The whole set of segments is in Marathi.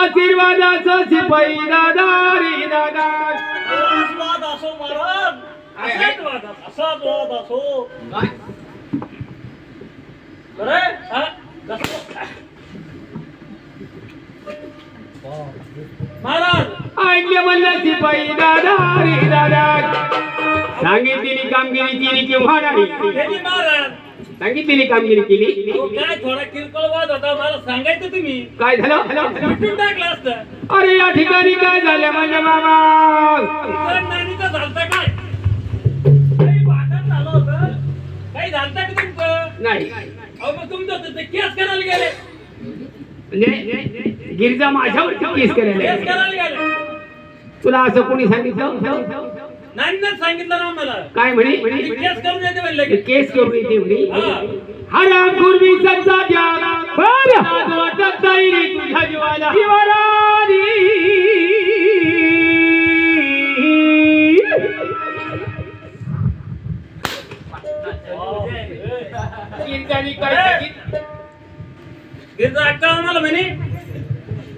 आशीर्वादाचा शिपाई दादा रे दादा. असाच वाद असो महाराज. असाच वाद असो. असाच वाद असो बरं हा? कसं? महाराज. ऐकले म्हणलं शिपाई दादा रे दादा. सांगितलेली कामगिरी केली किंवा नाही त्यांनी महाराज सांगितलेली कामगिरी केली? तो काय थोडा किरकोळ वाद होता मला सांगायचं तुम्ही. काय झालं? मिटून टाकलं असतं. अरे या ठिकाणी काय झालं म्हणजे मामा? तर नानीचं झालतं काय? काही भांडण झालं होतं. काही झालतं का तुमचं? नाही. अहो मग तुमचं ते केस करायला गेले. म्हणजे गिरिजा माझ्यावरती केस केस केलेला आहे. करायला गेले. तुला असं कोणी सांगितलं? नानीनं सांगितलं ना आम्हाला. काय म्हणे? ती केस करून येते म्हणलं की. केस करून येते म्हणे. हा. हरा पूर्वी सज्जा द्या. बरं. वाटत नाही रे तुझ्या जीवाला. जीवाला गिरजानी काय सांगितलं? गिरजा अक्का आम्हाला म्हणे.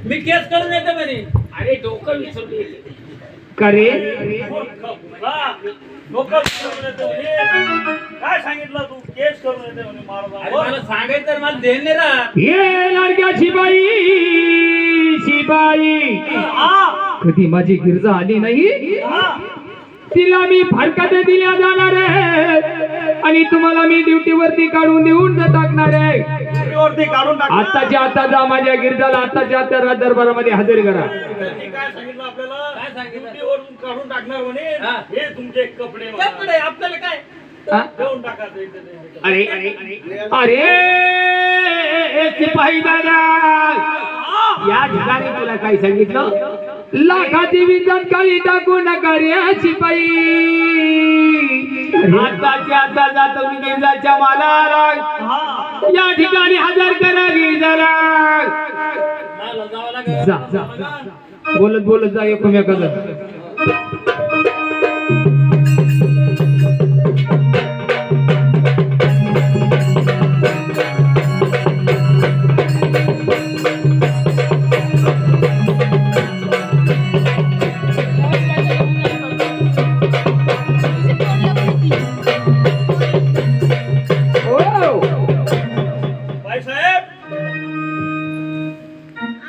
मी केस करून येते म्हणे. अरे डोकं विसरली करे काय सांगितलं तू केस करून सांगायचं मला ये लाडक्या हा. कधी माझी गिरजा आली नाही? तिला मी फारकत दिल्या जाणार आहे. आणि तुम्हाला मी ड्युटी वरती काढून देऊन टाकणार आहे. वरती काढून टाक आताच्या आता जा माझ्या गिरजाला आताच्या आता रा- दरबारामध्ये हजर करा त्यांनी काय सांगितलं आपल्याला काय सांगितलं? ड्युटीवरून काढून टाकणार म्हणे हा. तुमचे कपडे म्हणा. कपडे आपल्याला काय? देऊन टाकायचं इथे ते. अरे अरे अरे दादा या ठिकाणी तुला काय सांगितलं लाखाची विजत खाली टाकू नका रे शिपाई आताच्या आता जातो मी गिरजाच्या मालाला हा या ठिकाणी हजर करा गिरजाला मला जावं लागेल. जा. बोलत बोलत जा एकमेकाचं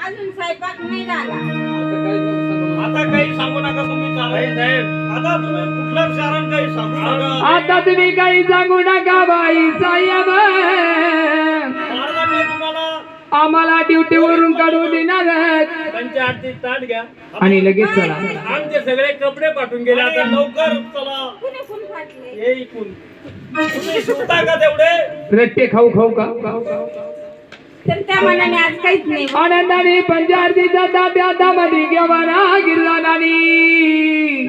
अजून स्वयंपाक नाही झाला. आता काही सांगू नका. तुम्ही साहेब. आता काही सांगू नका. आता तुम्ही काही सांगू नका बाई साहेब. तुम्हाला आम्हाला ड्युटी वरून काढून देणार आहेत. पंचायत ताट घ्या. आणि लगेच चला. आमचे सगळे कपडे पाठवून गेले. आता लवकर चला. कुणी फुल फाटले? हे इकून. तुम्ही शिवता का तेवढे? रट्टे खाऊ खाऊ का तर त्या मनाने आज काहीच नाही. आनंदाने पंजारती जाता त्या हातामध्ये घेवाना गिरला नानी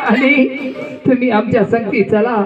आणि तुम्ही आमच्या संगती चला.